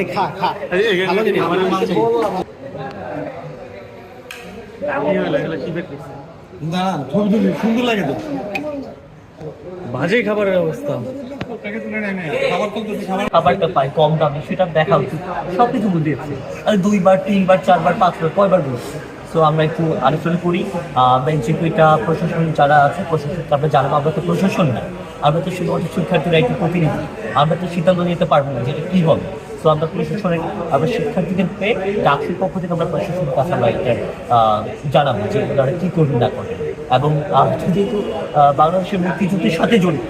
এই খা খা। ভালো জিনিস খাবারের ছবি তুলি সুন্দর লাগে তো। বাজে খাবারের অবস্থা। খাবারটা পাই কম দামে সেটা দেখা উচিত সব কিছু বুঝিয়েছে। আর দুইবার তিনবার চারবার পাঁচবার কয়বার বলছে তো আমরা একটু আলোচনা করি। আমরা প্রশাসন যারা আছে প্রশাসন আমরা জানাব আমরা তো প্রশাসন না। আমরা তো শুধুমাত্র শিক্ষার্থীরা একটু প্রতিনিধি। আমরা তো সিদ্ধান্ত নিতে পারব না যে এটা কী হবে। তো আমরা প্রশাসনের আমরা শিক্ষার্থীদের পেয়ে ডাকসির পক্ষ থেকে আমরা প্রশাসনের কাছে আমরা এটা জানাব যে তারা কী করবেন না করবেন। এবং যেহেতু বাংলাদেশের মুক্তিযুদ্ধের সাথে জড়িত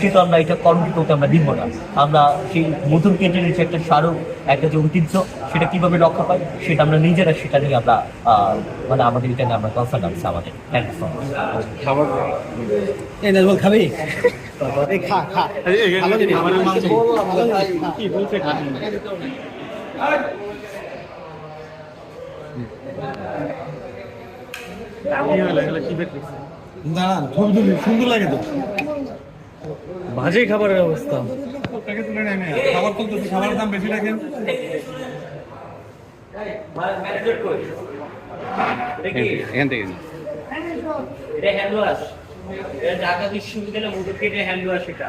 সেহেতু আমরা এটা কর্মটি করতে আমরা দিব না। আমরা সেই মধুর কেন্দ্রের যে একটা স্মারক একটা যে ঐতিহ্য সেটা কীভাবে রক্ষা পাই সেটা আমরা নিজেরা সেটা নিয়ে আমরা মানে আমাদের এটা নিয়ে আমরা কনসার্ন আছে আমাদের। থ্যাংক ইউ এই নাজমল খাবি? এই খা খা খা। কি বলছে দাঁড়ান ছবি তুলি সুন্দর লাগে তো বাজে খাবারের অবস্থা খাবার তুলতেছে খাবারের দাম বেশি রাখেন এখান থেকে এটা হ্যান্ড ওয়াশ ঢাকা বিশ্ববিদ্যালয়ের মধুর কেন্দ্রের হ্যান্ড ওয়াশ এটা।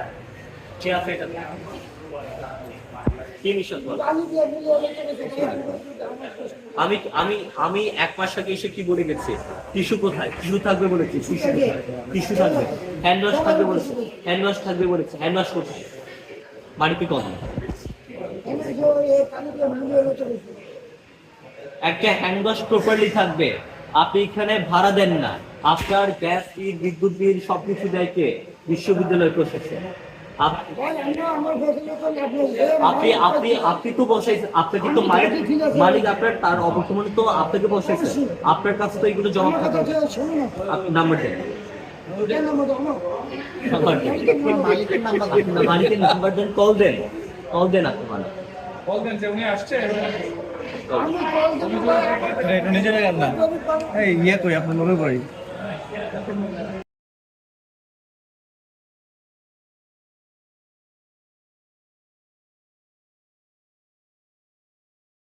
আছে এটা? আমি আমি আমি এক মাস আগে এসে কি বলে গেছি? টিস্যু কোথায়? টিস্যু থাকবে বলেছি, টিস্যু টিস্যু থাকবে। হ্যান্ড ওয়াশ থাকবে বলেছে হ্যান্ড ওয়াশ থাকবে বলেছে হ্যান্ড ওয়াশ কোথায় বাড়িতে কম। একটা হ্যান্ড ওয়াশ প্রপারলি থাকবে। আপনি এখানে ভাড়া দেন না। আপনার গ্যাস বিল বিদ্যুৎ বিল সবকিছু দেয় কে? বিশ্ববিদ্যালয় প্রশাসন। আপনি আপনি আপনি তো বসাইছেন। আপনাকে তো মালিক মালিক আপনার তার অবর্তমানে তো আপনাকে আপনার কাছে তো এগুলো জমা থাকা। নাম্বার দেন। নাম্বার দেন। মালিকের নাম্বার। দেন কল দেন। কল দেন আপনি মালিক। নিজের না এই ইয়ে করি আপনার মনে করি